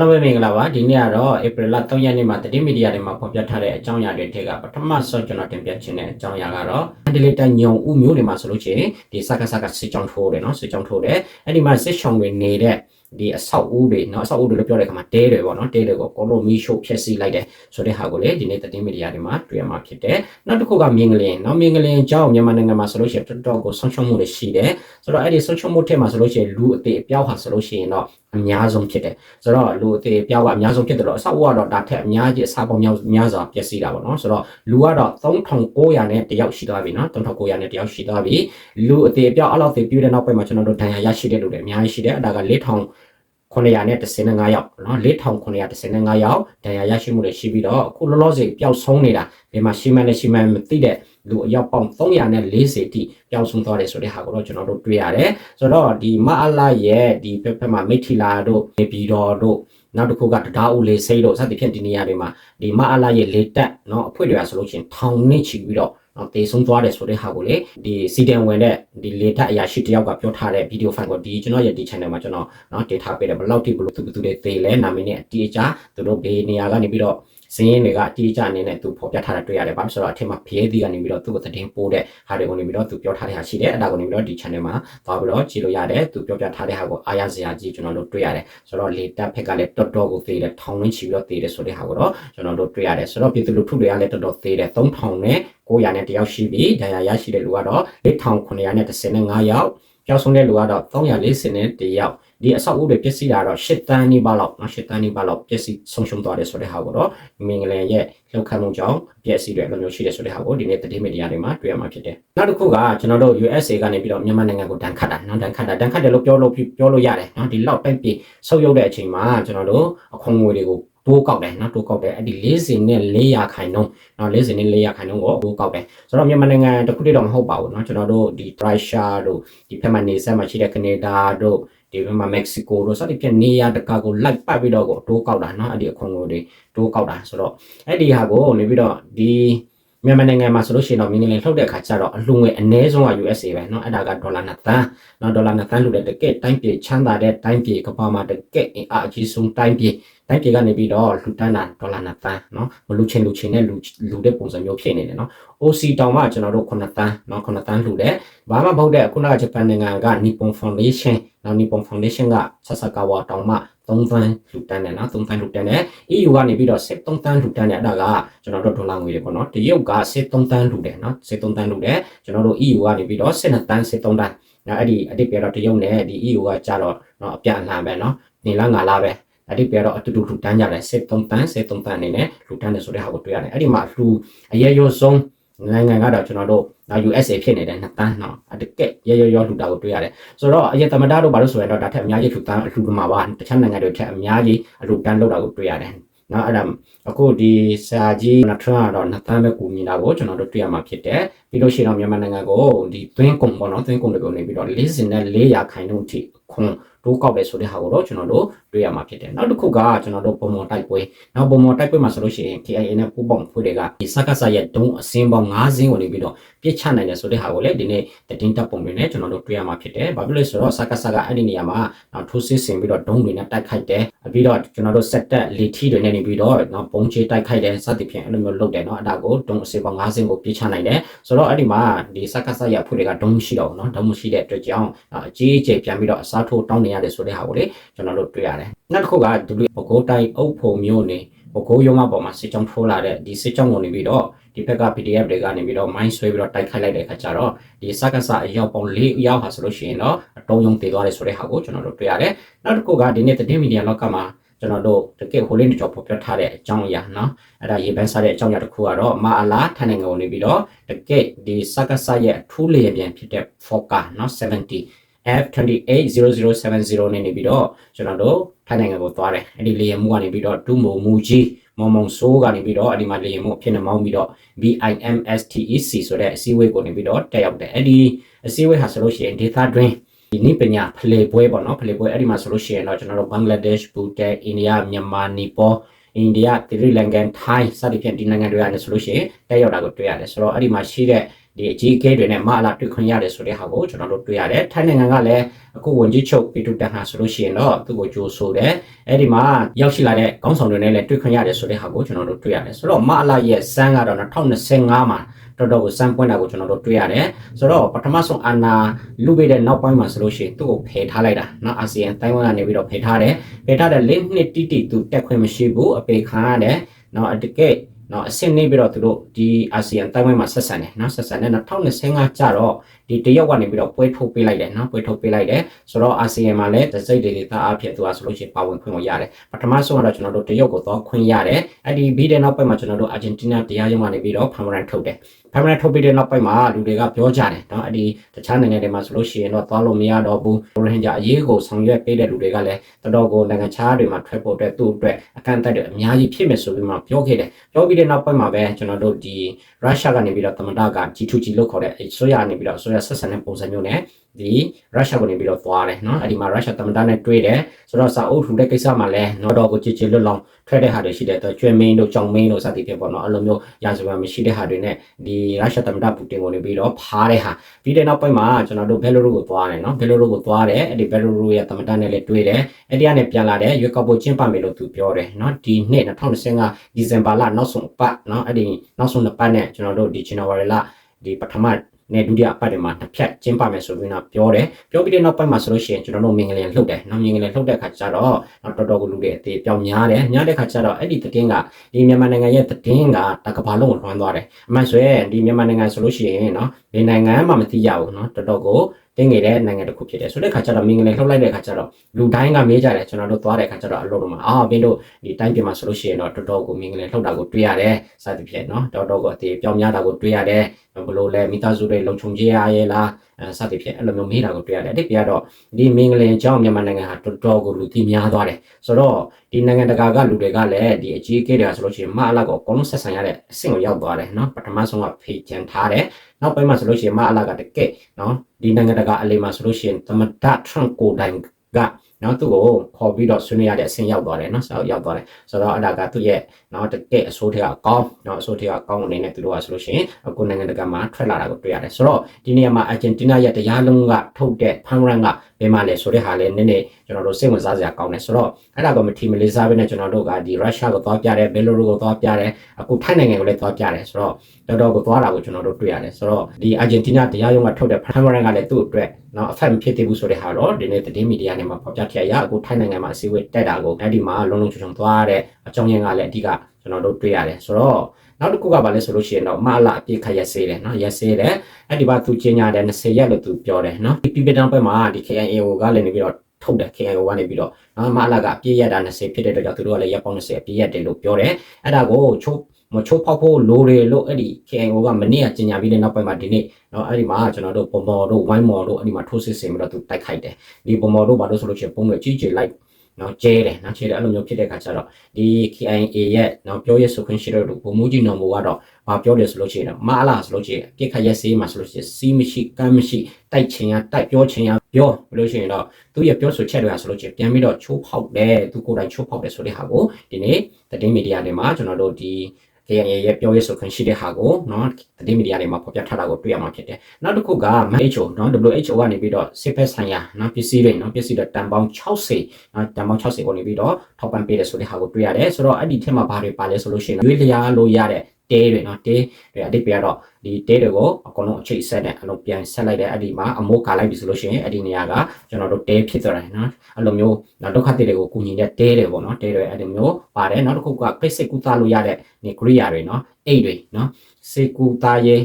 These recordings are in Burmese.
လုံးဝမင်္ဂလာပါဒီနေ့ကတော့ April 3ရက်နေ့မှာသတင်းမီဒီယာတွေမှာဖော်ပြထားတဲ့အကြောင်းအရာတွေထက်ကပထမဆုံးကျွန်တော်တင်ပြချင်တဲ့အကြောင်းအရာကတော့ Delta ညုံဥမျိုးတွေမှာဆိုလို့ရှိရင်ဒီစကားစကားစစ်ကြောင်းထိုးတယ်နော်စစ်ကြောင်းထိုးတယ်အဲ့ဒီမှာစစ်ချောင်းတွေနေတဲ့ဒီအဆောက်အဦတွေနော်အဆောက်အဦတွေလို့ပြောတဲ့အခါမှာတဲတွေပေါ့နော်တဲတွေကိုကိုလိုမီရှို့ဖျက်ဆီးလိုက်တယ်ဆိုတဲ့ဟာကိုလေဒီနေ့သတင်းမီဒီယာတွေမှာတွေ့ရမှာဖြစ်တယ်နောက်တစ်ခုကမြင်းကလင်းနော်မြင်းကလင်းကြောင့်မြန်မာနိုင်ငံမှာဆိုလို့ရှိရင်တော်တော်ကိုဆုံးရှုံးမှုတွေရှိတယ်ဆိုတော့အဲ့ဒီဆုံးရှုံးမှုထက်မှာဆိုလို့ရှိရင်လူအသေးအပြောက်ဟာဆိုလို့ရှိရင်တော့အများဆုံးဖြစ်တယ်ဆိုတော့လူအသေးအပြောက်ကအများဆုံးဖြစ်တယ်လို့အဆောက်အဦကတော့ဒါထက်အများကြီးအစားပေါင်းများများစွာပျက်စီးတာပေါ့နော်ဆိုတော့လူကတော့3900နဲ့တယောက်ရှိသွားပြီเนาะ3900နဲ့တယောက်ရှိသွားပြီလူအသေးအပြောက်အဲ့လောက်သေးပြည့်တဲ့နောက်ပိုင်းမှာကျွန်တော်တို့ဒဏ်ရာရရှိတဲ့လူတွေအများကြီးရှိတယ်အဲ့ဒါက4000 900နဲ့15ယောက်เนาะ4915ယောက်ဒဏ်ရာရရှိမှုတွေရှိပြီးတော့အခုလောလောဆယ်ပျောက်ဆုံးနေတာဘယ်မှာရှိမှန်းလဲရှိမှန်းမသိတဲ့ လူအယောက်ပေါင်း340တိပျောက်ဆုံးသွားတယ်ဆိုတဲ့ဟာကိုတော့ကျွန်တော်တို့တွေ့ရတယ်ဆိုတော့ဒီမအလာရဲ့ဒီဖက်ဖက်မှာမိထီလာတို့နေပြည်တော်တို့နောက်တစ်ခုကတရားဦးလေးစိတ်တို့စသဖြင့်ဒီနေရာတွေမှာဒီမအလာရဲ့လေတက်เนาะအဖွဲ့တွေကဆိုလို့ရှိရင်ထောင်နဲ့ချီပြီးတော့နော်တေဆုံးသွားတယ်ဆိုတဲ့ဟာကိုလေဒီစီတန်ဝင်တဲ့ဒီလေတက်အရာရှိတယောက်ကပြောထားတဲ့ဗီဒီယိုဖိုင်ကိုဒီကျွန်တော်ရဲ့ဒီ channel မှာကျွန်တော်နော်တင်ထားပေးတယ်ဘယ်လောက်ထိဘယ်လိုသူသူတွေသေလဲနာမည်နဲ့အတီးအကြသူတို့ဘေးနေရာကနေပြီးတော့ စင်းရင်တွေကအတီးအကြအနေနဲ့သူဖော်ပြထားတာတွေ့ရတယ်ဘာလို့ဆိုတော့အထက်မှာဖျဲသီးကနေပြီးတော့သူ့ကိုသတင်းပို့တဲ့ဟာတွေကိုနေပြီးတော့သူပြောထားတဲ့ဟာရှိတယ်အဲ့ဒါကိုနေပြီးတော့ဒီ channel မှာသွားပြီးတော့ကြည့်လို့ရတယ်သူပြောပြထားတဲ့ဟာကိုအားရစရာကြီးကျွန်တော်တို့တွေ့ရတယ်ဆိုတော့လေတက်ဖက်ကလည်းတော်တော်ကိုသေတယ်ထောင်ဝင်းချီပြီးတော့သေတယ်ဆိုတဲ့ဟာကိုတော့ကျွန်တော်တို့တွေ့ရတယ်ဆိုတော့ပြည်သူလူထုတွေကလည်းတော်တော်သေတယ်3000နဲ့900နဲ့တယောက်ရှိပြီဒဏ်ရာရရှိတဲ့လူကတော့4915ယောက် ပျောက်ဆုံးတဲ့လူကတော့340နဲ့တယောက်ဒီအဆောက်အဦတွေပျက်စီးတာတော့8တန်းနီးပါးလောက်နော်8တန်းနီးပါးလောက်ပျက်စီးဆုံးရှုံးသွားတယ်ဆိုတဲ့ဟာကိုတော့မင်္ဂလန်ရဲ့လောက်ခံမှုကြောင့်ပျက်စီးတွေအလိုမျိုးရှိတယ်ဆိုတဲ့ဟာကိုဒီနေ့သတင်းမီဒီယာတွေမှာတွေ့ရမှာဖြစ်တယ်နောက်တစ်ခုကကျွန်တော်တို့ USA ကနေပြီးတော့မြန်မာနိုင်ငံကိုတန်ခတ်တာနော်တန်ခတ်တာတန်ခတ်တယ်လို့ပြောလို့ပြောလို့ရတယ်နော်ဒီလောက်တိုက်ပြေဆုပ်ယုပ်တဲ့အချိန်မှာကျွန်တော်တို့အခွန်ငွေတွေကို တိုးကောက်တယ်နော်တိုးကောက်တယ်အဲ့ဒီ40နဲ့400ခိုင်နှုန်းနော်40နဲ့400ခိုင်နှုန်းကိုတိုးကောက်တယ်ဆိုတော့မြန်မာနိုင်ငံတခုတည်းတော့မဟုတ်ပါဘူးနော်ကျွန်တော်တို့ဒီ Russia တို့ဒီဖက်မှာနေဆက်မှာရှိတဲ့ Canada တို့ဒီဘက်မှာ Mexico တို့စသဖြင့်နေရာတကာကိုလိုက်ပတ်ပြီးတော့ကိုတိုးကောက်တာနော်အဲ့ဒီအခွန်ကိုတွေတိုးကောက်တာဆိုတော့အဲ့ဒီဟာကိုနေပြီးတော့ဒီ မြန်မာနိုင်ငံမှာဆိုလို့ရှိရင်တော့မင်းငလင်ထုတ်တဲ့အခါကျတော့အလှငွေအနည်းဆုံးက USA ပဲเนาะအဲ့ဒါကဒေါ်လာ2သန်းเนาะဒေါ်လာ2သန်းလို့တဲ့တကက်တိုင်းပြည်ချမ်းသာတဲ့တိုင်းပြည်ကမ္ဘာမှာတကက်အင်အားအကြီးဆုံးတိုင်းပြည်တိုင်းပြည်ကနေပြီးတော့လူတန်းတာဒေါ်လာ2သန်းเนาะမလူချင်းလူချင်းနဲ့လူလူတဲ့ပုံစံမျိုးဖြစ်နေတယ်เนาะ OC တောင်မှကျွန်တော်တို့9သန်းเนาะ9သန်းလူတယ်ဘာမှမဟုတ်တဲ့ခုနကဂျပန်နိုင်ငံက Nippon Foundation နော် Nippon Foundation ကဆဆကာဝါတောင်မှ3သန်းလူတန်းတယ်နော်3သန်းလူတန်းတယ် EU ကနေပြီးတော့73သန်းလူတန်းတယ်အဲ့ဒါကကျွန်တော်တို့ဒေါ်လာငွေတွေပေါ့နော်တရုတ်က73သန်းလူတယ်နော်73သန်းလူတယ်ကျွန်တော်တို့ EU ကနေပြီးတော့12သန်း73သန်းနော်အဲ့ဒီအတိတ်ပြတော့တရုတ်နဲ့ဒီ EU ကကြတော့နော်အပြန်အလှန်ပဲနော်နေလားငါလားပဲအဲ့ဒီပြတော့အတူတူလူတန်းကြတယ်73တန်း73တန်းအနေနဲ့လူတန်းတယ်ဆိုတဲ့ဟာကိုတွေ့ရတယ်အဲ့ဒီမှာလူအရေးရောဆုံး နိုင်ငံကတော့ကျွန်တော်တို့နော် USA ဖြစ်နေတဲ့နှစ်တန်းနော်အတကက်ရရရောလူတာကိုတွေ့ရတယ်ဆိုတော့အရင်သမဒတို့ဘာလို့ဆိုရင်တော့ဒါထက်အများကြီးလူတန်းလူတမှာပါတခြားနိုင်ငံတွေထက်အများကြီးအလူတန်းလောက်တာကိုတွေ့ရတယ်နော်အဲ့ဒါအခုဒီစာကြီးနထရတော့နှစ်တန်းပဲကူညီတာကိုကျွန်တော်တို့တွေ့ရမှာဖြစ်တယ်ပြီးလို့ရှိရင်တော့မြန်မာနိုင်ငံကိုဒီသွင်းကုန်ပေါ့နော်သွင်းကုန်တွေကိုနေပြီးတော့40နဲ့400ခိုင်နှုန်းထိခွန် တိုးကောက်တယ်ဆိုတဲ့ဟာကိုတော့ကျွန်တော်တို့တွေ့ရမှာဖြစ်တယ်နောက်တစ်ခုကကျွန်တော်တို့ပုံမော်တိုက်ပွဲနောက်ပုံမော်တိုက်ပွဲမှာဆိုလို့ရှိရင် KIA နဲ့ပူးပေါင်းဖွဲ့တွေကဒီစက္ကစရဲ့ဒုံအစင်းပေါင်း9စင်းဝင်ပြီးတော့ပြစ်ချနိုင်တယ်ဆိုတဲ့ဟာကိုလည်းဒီနေ့တည်င်းတပ်ပုံတွေနဲ့ကျွန်တော်တို့တွေ့ရမှာဖြစ်တယ်ဘာဖြစ်လို့လဲဆိုတော့စက္ကစကအဲ့ဒီနေရာမှာနောက်ထိုးစစ်ဆင်ပြီးတော့ဒုံတွေနဲ့တိုက်ခိုက်တယ်ပြီးတော့ကျွန်တော်တို့စက်တက်လေထီတွေနဲ့နေပြီးတော့နောက်ပုံချေတိုက်ခိုက်တယ်စသဖြင့်အဲ့လိုမျိုးလုပ်တယ်နော်အဲ့ဒါကိုဒုံအစင်းပေါင်း9စင်းကိုပြစ်ချနိုင်တယ်ဆိုတော့အဲ့ဒီမှာဒီစက္ကစရဲ့အဖွဲ့တွေကဒုံရှိတော့နော်ဒုံရှိတဲ့အတွက်ကြောင့်အကြီးအကျယ်ပြန်ပြီးတော့အစားထိုးတောင်းနေရတယ်ဆိုတဲ့ဟာကိုလေကျွန်တော်တို့တွေ့ရတယ်နောက်တစ်ခုကဒီလိုပကိုးတိုင်းအုပ်ဖို့မျိုးနေပကိုးရုံးမပေါ်မှာစစ်ကြောင်းထိုးလာတဲ့ဒီစစ်ကြောင်းကိုနေပြီးတော့ဒီဘက်က PDF တွေကနေပြီးတော့ mind ဆွဲပြီးတော့တိုက်ခိုက်လိုက်တဲ့အခါကျတော့ဒီစက္ကစအရောက်ပေါင်း၄ရောက်ဟာဆိုလို့ရှိရင်တော့အတုံးယုံတည်သွားတယ်ဆိုတဲ့ဟာကိုကျွန်တော်တို့တွေ့ရတယ်နောက်တစ်ခုကဒီနေ့သတင်းမီဒီယာလောကမှာကျွန်တော်တို့တကယ်ဟိုလေးကြော်ပေါ်ပြထားတဲ့အကြောင်းအရာเนาะအဲ့ဒါရေပန်းစားတဲ့အကြောင်းအရာတစ်ခုကတော့မာအလာထိုင်နိုင်ငံကိုနေပြီးတော့တကယ်ဒီစက္ကစရဲ့အထူးလေပြန်ဖြစ်တဲ့ Foka เนาะ70 F280070 နဲ့နေပြီးတော့ကျွန်တော်တို့ထိုင်းနိုင်ငံကိုသွားတယ်အဲ့ဒီလေယာဉ်မှုကနေပြီးတော့ဒုမုံမူကြီးမောင်မောင်ဆိုးကနေပြီးတော့အဲ့ဒီမှာလေယာဉ်မှုဖြစ်နေမောင်းပြီးတော့ BIMSTEC ဆိုတဲ့အစည်းအဝေးကိုနေပြီးတော့တက်ရောက်တယ်အဲ့ဒီအစည်းအဝေးဟာဆိုလို့ရှိရင် data တွင်းဒီနိပညာဖလေပွဲပေါ့နော်ဖလေပွဲအဲ့ဒီမှာဆိုလို့ရှိရင်တော့ကျွန်တော်တို့ဘင်္ဂလားဒေ့ရှ်ဘူတန်အိန္ဒိယမြန်မာနီပေါအိန္ဒိယသီရိလင်္ကာထိုင်းစသဖြင့်ဒီနိုင်ငံတွေကနေဆိုလို့ရှိရင်တက်ရောက်တာကိုတွေ့ရတယ်ဆိုတော့အဲ့ဒီမှာရှိတဲ့ ဒီအကြီးအကဲတွေနဲ့မအလားတွေ့ခွင့်ရတယ်ဆိုတဲ့ဟာကိုကျွန်တော်တို့တွေ့ရတယ်ထိုင်းနိုင်ငံကလည်းအခုဝန်ကြီးချုပ်ပီတူတန်ဟာဆိုလို့ရှိရင်တော့သူ့ကိုကြိုးဆိုတယ်အဲ့ဒီမှာရောက်ရှိလာတဲ့ကောင်းဆောင်တွေနဲ့လည်းတွေ့ခွင့်ရတယ်ဆိုတဲ့ဟာကိုကျွန်တော်တို့တွေ့ရတယ်ဆိုတော့မအလားရဲ့စမ်းကတော့2025မှာတော်တော်ကိုစမ်းပွင့်တာကိုကျွန်တော်တို့တွေ့ရတယ်ဆိုတော့ပထမဆုံးအာနာလူပေးတဲ့နောက်ပိုင်းမှာဆိုလို့ရှိရင်သူ့ကိုဖယ်ထားလိုက်တာနော်အာဆီယံတိုင်းဝမ်ကနေပြီးတော့ဖယ်ထားတယ်ဖယ်ထားတဲ့၄နှစ်တိတိသူတက်ခွင့်မရှိဘူးအပေခံရတယ်နော်အတကယ် နော်အဆင့်နေပြီးတော့သူတို့ဒီအာဆီယံတိုင်းဝိုင်းမှာဆက်ဆံတယ်နော်ဆက်ဆံတဲ့2025ကျတော့ ဒီတရုတ်ကနေပြီးတော့ပွဲထုတ်ပေးလိုက်တယ်နော်ပွဲထုတ်ပေးလိုက်တယ်ဆိုတော့အာဆီယံမှာလည်းတစိတ်တွေသားအဖြစ်သူကဆိုလို့ရှိရင်ပါဝင်ခွင့်ကိုရတယ်ပထမဆုံးကတော့ကျွန်တော်တို့တရုတ်ကိုတော့ခွင့်ရတယ်အဲ့ဒီဘီတဲ့နောက်ပိုင်းမှာကျွန်တော်တို့အာဂျင်တီးနားတရားရုံးကနေပြီးတော့ဖမ်မရန်ထုတ်တယ်ဖမ်မရန်ထုတ်ပြီးတဲ့နောက်ပိုင်းမှာလူတွေကပြောကြတယ်နော်အဲ့ဒီတခြားနိုင်ငံတွေမှာဆိုလို့ရှိရင်တော့သွားလို့မရတော့ဘူးရိုဟင်ဂျာအရေးကိုဆောင်ရွက်ပေးတဲ့လူတွေကလည်းတော်တော်ကိုနိုင်ငံခြားတွေမှာထွက်ဖို့အတွက်သူ့အတွက်အကန့်အသတ်တွေအများကြီးဖြစ်မယ်ဆိုပြီးမှပြောခဲ့တယ်ပြောပြီးတဲ့နောက်ပိုင်းမှာပဲကျွန်တော်တို့ဒီရုရှားကနေပြီးတော့သမ္မတက G2G လို့ခေါ်တဲ့ဆိုရနေပြီးတော့ဆိုရဆက်ဆံတဲ့ပုံစံမျိုးနဲ့ဒီရုရှားကနေပြီးတော့သွားတယ်နော်အဲ့ဒီမှာရုရှားသမ္မတနဲ့တွေ့တယ်ဆိုတော့စာအုပ်ထူတဲ့ကိစ္စမှာလည်းနော်တော့ကိုကြည်ကြည်လွတ်လောင်ထွက်တဲ့ဟာတွေရှိတဲ့တော့ကျွဲမင်းတို့ကြောင်မင်းတို့စသည်ဖြင့်ပေါ့နော်အဲ့လိုမျိုးရာဇဝတ်မရှိတဲ့ဟာတွေနဲ့ဒီရုရှားသမ္မတပူတင်ကိုနေပြီးတော့ဖားတဲ့ဟာပြီးတဲ့နောက်ပိုင်းမှာကျွန်တော်တို့ဘယ်လိုလိုကိုသွားတယ်နော်ဘယ်လိုလိုကိုသွားတယ်အဲ့ဒီဘယ်လိုလိုရဲ့သမ္မတနဲ့လည်းတွေ့တယ်အဲ့ဒီကနေပြန်လာတယ်ရွေးကောက်ပွဲကျင်းပမယ်လို့သူပြောတယ်နော်ဒီနှစ်2025ဒီဇင်ဘာလနောက်ဆုံးပတ်နော်အဲ့ဒီနောက်ဆုံးနှစ်ပတ်နဲ့ကျွန်တော်တို့ဒီ January လဒီပထမ နဲ့ဒုတိယအပတ်တွေမှာတစ်ဖြတ်ကျင်းပမယ်ဆိုပြီးတော့ပြောတယ်ပြောပြီးတဲ့နောက်ပိုင်းမှာဆိုလို့ရှိရင်ကျွန်တော်တို့မင်္ဂလင်လှုပ်တယ်နော်မင်္ဂလင်လှုပ်တဲ့ခါကျတော့တော်တော်ကိုလူတွေအသေးပြောင်းများတယ်များတဲ့ခါကျတော့အဲ့ဒီသတင်းကဒီမြန်မာနိုင်ငံရဲ့သတင်းကတကဘာလုံးကိုလွှမ်းသွားတယ်အမှန်ဆိုရင်ဒီမြန်မာနိုင်ငံဆိုလို့ရှိရင်နော်ဒီနိုင်ငံမှမသိရဘူးနော်တော်တော်ကို တင်းငယ်တဲ့နိုင်ငံတစ်ခုဖြစ်တယ်ဆိုတဲ့ခါကျတော့မင်္ဂလာလှုပ်လိုက်တဲ့ခါကျတော့လူတိုင်းကမေးကြတယ်ကျွန်တော်တို့သွားတဲ့ခါကျတော့အလုပ်တော့မှာအာဘင်းတို့ဒီတိုင်းပြည်မှာဆိုလို့ရှိရင်တော့တော်တော်ကိုမင်္ဂလာလှုပ်တာကိုတွေ့ရတယ်စသဖြင့်နော်တော်တော်ကိုအသေးပြောင်းများတာကိုတွေ့ရတယ်ဘလို့လဲမိသားစုတွေလုံခြုံကြရရဲ့လားအဲ စသဖြင့်အဲ့လိုမျိုးမေးတာကိုတွေ့ရတယ်အတိတ်ကတော့ဒီမင်္ဂလာကြောင့်မြန်မာနိုင်ငံဟာတော်တော်ကိုလူသိများသွားတယ်ဆိုတော့ဒီနိုင်ငံတကာကလူတွေကလည်းဒီအကြီးအကဲတွေကဆိုလို့ရှိရင်မအလာကိုအကုန်လုံးဆက်ဆံရတဲ့အဆင့်ကိုရောက်သွားတယ်နော်ပထမဆုံးကဖေးချန်ထားတယ်နောက်ပိုင်းမှာဆိုလို့ရှိရင်မအလာကတကယ်နော်ဒီနိုင်ငံတကာအလေးမှာဆိုလို့ရှိရင်သမဒထရန့်ကိုတိုင်က နော်သူ့ကိုခေါ်ပြီးတော့ဆွေးနွေးရတဲ့အဆင့်ရောက်သွားတယ်နော်ဆောက်ရောက်သွားတယ်ဆိုတော့အဲ့ဒါကသူ့ရဲ့နော်တကယ်အစိုးထက်အကောင်းနော်အစိုးထက်အကောင်းအနေနဲ့သူတို့ကဆိုလို့ရှိရင်အခုနိုင်ငံတကာမှာထွက်လာတာကိုတွေ့ရတယ်ဆိုတော့ဒီနေရာမှာအာဂျင်တီးနားရဲ့တရားလုံးကထုတ်တဲ့ဖန်ရန်ကဘယ်မှာလဲဆိုတဲ့ဟာလည်းနည်းနည်းကျွန်တော်တို့စိတ်ဝင်စားစရာကောင်းတယ်ဆိုတော့အဲ့ဒါကမထီမလေးစားပဲနဲ့ကျွန်တော်တို့ကဒီရုရှားကိုသွားပြတယ်ဘယ်လိုလိုကိုသွားပြတယ်အခုထိုင်းနိုင်ငံကိုလည်းသွားပြတယ်ဆိုတော့တော်တော်ကိုသွားတာကိုကျွန်တော်တို့တွေ့ရတယ်ဆိုတော့ဒီအာဂျင်တီးနားတရားရုံးကထုတ်တဲ့ဖန်ရန်ကလည်းသူ့အတွက်နော်အဖက်မဖြစ်သေးဘူးဆိုတဲ့ဟာတော့ဒီနေ့သတင်းမီဒီယာတွေမှာဖော်ပြခဲ့ရအခုထိုင်းနိုင်ငံမှာအစည်းအဝေးတက်တာကိုအဲ့ဒီမှာလုံးလုံးချုံချုံသွားတဲ့အကြောင်းရင်းကလည်းအဓိကကျွန်တော်တို့တွေ့ရတယ်ဆိုတော့နောက်တစ်ခုကဘာလဲဆိုလို့ရှိရင်တော့မအလာအပြစ်ခတ်ရက်စေးတယ်နော်ရက်စေးတယ်အဲ့ဒီမှာသူကျင်းညာတယ်20ရက်လို့သူပြောတယ်နော်ဒီပြပြတန်းပွဲမှာဒီ KIA ကလည်းနေပြီးတော့ထုတ်တယ် KIO ကနေပြီးတော့နော်မအလာကအပြည့်ရတာ20ဖြစ်တဲ့အတွက်ကြောင့်သူတို့ကလည်းရပ်ပေါင်း20အပြည့်ရတယ်လို့ပြောတယ်အဲ့ဒါကိုချိုး မချိုးဖောက်ဖို့လိုတယ်လို့အဲ့ဒီ KIO ကမနေ့ကကြေညာပြီးတဲ့နောက်ပိုင်းမှာဒီနေ့နော်အဲ့ဒီမှာကျွန်တော်တို့ပုံမော်တို့ဝိုင်းမော်တို့အဲ့ဒီမှာထိုးစစ်ဆင်ပြီးတော့သူတိုက်ခိုက်တယ်ဒီပုံမော်တို့ဘာလို့ဆိုလို့ရှိရင်ပုံတွေကြီးကြီးလိုက်နော်ကျဲတယ်နော်ကျဲတယ်အဲ့လိုမျိုးဖြစ်တဲ့အခါကျတော့ဒီ KIA ရဲ့နော်ပြောရဆိုခွင့်ရှိတဲ့လူပုံမှုကြီးနော်ဘူကတော့ဘာပြောတယ်ဆိုလို့ရှိရင်မအလားဆိုလို့ရှိရင်ပြစ်ခတ်ရစေးမှာဆိုလို့ရှိရင်စီးမရှိကမ်းမရှိတိုက်ချင်ရတိုက်ပြောချင်ရပြောလို့ရှိရင်တော့သူရဲ့ပြောဆိုချက်တွေကဆိုလို့ရှိရင်ပြန်ပြီးတော့ချိုးဖောက်တယ်သူကိုယ်တိုင်ချိုးဖောက်တယ်ဆိုတဲ့ဟာကိုဒီနေ့သတင်းမီဒီယာတွေမှာကျွန်တော်တို့ဒီ KNA ရဲ့ပြောရေးဆိုခွင့်ရှိတဲ့ဟာကိုနော်သတင်းမီဒီယာတွေမှာဖော်ပြထားတာကိုတွေ့ရမှာဖြစ်တယ်။နောက်တစ်ခုက WHO နော် WHO ကနေပြီးတော့စစ်ဖက်ဆိုင်ရာနော်ပစ္စည်းတွေနော်ပစ္စည်းတွေတန်ပေါင်း60နော်တန်ပေါင်း60ကိုနေပြီးတော့ထောက်ပံ့ပေးတယ်ဆိုတဲ့ဟာကိုတွေ့ရတယ်။ဆိုတော့အဲ့ဒီထက်မှာဘာတွေပါလဲဆိုလို့ရှိရင်ရွေးလျားလို့ရတဲ့ တဲတွေနော်တဲတွေအတိတ်ပြတော့ဒီတဲတွေကိုအကုန်လုံးအချိတ်ဆက်နဲ့အလုံးပြန်ဆက်လိုက်တဲ့အဲ့ဒီမှာအမိုးကာလိုက်ပြီဆိုလို့ရှိရင်အဲ့ဒီနေရာကကျွန်တော်တို့တဲဖြစ်သွားတယ်နော်အဲ့လိုမျိုးနောက်ဒုက္ခတိတွေကိုကူညီတဲ့တဲတွေပေါ့နော်တဲတွေအဲ့ဒီမျိုးပါတယ်နောက်တစ်ခုကပိတ်စိတ်ကူတာလို့ရတဲ့နေကရိယာတွေနော်အိတ်တွေနော်စေကူတာရေး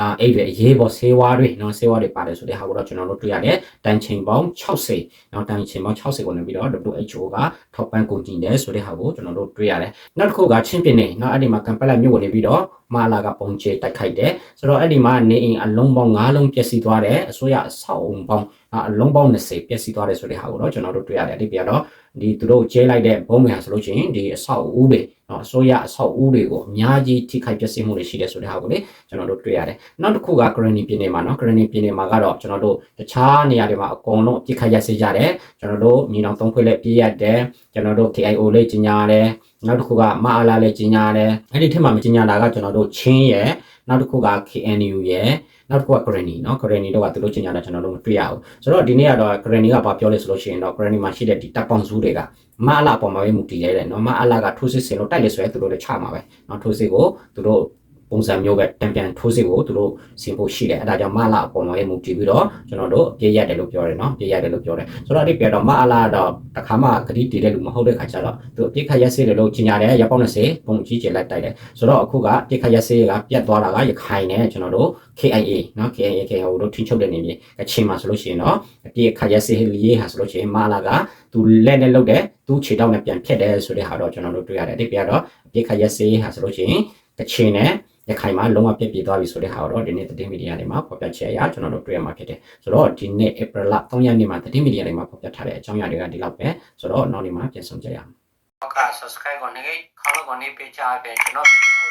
အာအဲ့ဒီအရေးပေါ်ဆေးဝါးတွေနော်ဆေးဝါးတွေပါတယ်ဆိုတဲ့ဟာကိုတော့ကျွန်တော်တို့တွေ့ရတယ်တန်ချိန်ပေါင်း60နော်တန်ချိန်ပေါင်း60ကိုနေပြီးတော့ WHO ကထောက်ပံ့ကုန်ကြည့်တယ်ဆိုတဲ့ဟာကိုကျွန်တော်တို့တွေ့ရတယ်နောက်တစ်ခုကချင်းပြင်းနေနော်အဲ့ဒီမှာကမ်ပလက်မြို့ကိုနေပြီးတော့မာလာကပုံချေတိုက်ခိုက်တယ်ဆိုတော့အဲ့ဒီမှာနေအိမ်အလုံးပေါင်း9လုံးပျက်စီးသွားတယ်အစိုးရအဆောက်အုံပေါင်းအလုံးပေါင်း20ပျက်စီးသွားတယ်ဆိုတဲ့ဟာကိုတော့ကျွန်တော်တို့တွေ့ရတယ်အတိပြတော့ဒီသူတို့ကျဲလိုက်တဲ့ဘုံတွေဟာဆိုလို့ရှိရင်ဒီအဆောက်အဦတွေ နော်အစိုးရအဆောက်အဦတွေကိုအများကြီးထိခိုက်ပျက်စီးမှုတွေရှိတယ်ဆိုတဲ့ဟာကိုလေကျွန်တော်တို့တွေ့ရတယ်နောက်တစ်ခုကဂရနီပြည်နယ်မှာနော်ဂရနီပြည်နယ်မှာကတော့ကျွန်တော်တို့တခြားနေရာတွေမှာအကုန်လုံးအပြစ်ခတ်ရစေကြတယ်ကျွန်တော်တို့မြေနောင်သုံးခွေလက်ပြည့်ရတယ်ကျွန်တော်တို့ KIO လေးကြီးညာတယ်နောက်တစ်ခုကမအားလာလေးကြီးညာတယ်အဲ့ဒီထက်မှမကြီးညာတာကကျွန်တော်တို့ချင်းရဲ့ နောက်တစ်ခုက KNU ရဲ့နောက်တစ်ခုက Granny เนาะ Granny တော့ကသူတို့ချင်ကြတာကျွန်တော်တို့မတွေ့ရဘူးဆိုတော့ဒီနေ့ကတော့ Granny ကဘာပြောလဲဆိုလို့ရှိရင်တော့ Granny မှာရှိတဲ့ဒီတပ်ပေါင်းစုတွေကမအလာအပေါ်မှာပဲမူတည်ရဲတယ်เนาะမအလာကထိုးစစ်ဆင်လို့တိုက်လေဆိုရဲသူတို့လည်းချမှာပဲเนาะထိုးစစ်ကိုသူတို့ ပုံစံမျိုးပဲတံပြန်ထိုးစစ်ကိုသူတို့ဆင်ဖို့ရှိတယ်အဲဒါကြောင့်မလာအပေါ်မှာလည်းမူတည်ပြီးတော့ကျွန်တော်တို့ပြည့်ရတယ်လို့ပြောတယ်နော်ပြည့်ရတယ်လို့ပြောတယ်ဆိုတော့အဲ့ဒီပြတော့မအလာတော့တခါမှဂတိတည်တဲ့လူမဟုတ်တဲ့ခါကျတော့သူအပြစ်ခတ်ရက်စေးတယ်လို့ကြီးညာတယ်ရပောင်း20ပုံကြီးကျယ်လိုက်တိုက်တယ်ဆိုတော့အခုကပြစ်ခတ်ရက်စေးကပြတ်သွားတာကရခိုင်နဲ့ကျွန်တော်တို့ KIA နော် KIA ကဟိုတို့ထိချုပ်တဲ့နေမြေကချင်မှာဆိုလို့ရှိရင်တော့အပြစ်ခတ်ရက်စေးလေးဟာဆိုလို့ရှိရင်မအလာကသူလက်နဲ့လုပ်တယ်သူခြေတောက်နဲ့ပြန်ဖြတ်တယ်ဆိုတဲ့ဟာတော့ကျွန်တော်တို့တွေ့ရတယ်အဲ့ဒီပြတော့အပြစ်ခတ်ရက်စေးဟာဆိုလို့ရှိရင်ကချင်နဲ့ ရခိုင်မှာလုံးဝပြည့်ပြည့်သွားပြီဆိုတဲ့ဟာတော့ဒီနေ့သတင်းမီဒီယာတွေမှာဖော်ပြချက်အရကျွန်တော်တို့တွေ့ရမှာဖြစ်တယ်ဆိုတော့ဒီနေ့ April 3ရက်နေ့မှာသတင်းမီဒီယာတွေမှာဖော်ပြထားတဲ့အကြောင်းအရာတွေကဒီလောက်ပဲဆိုတော့နောက်နေ့မှာပြန်ဆောင်ကြရအောင်ဟုတ်က subscribe ကိုနေခေါင်းကိုနေပေးချပေးကျွန်တော်ဗီဒီယို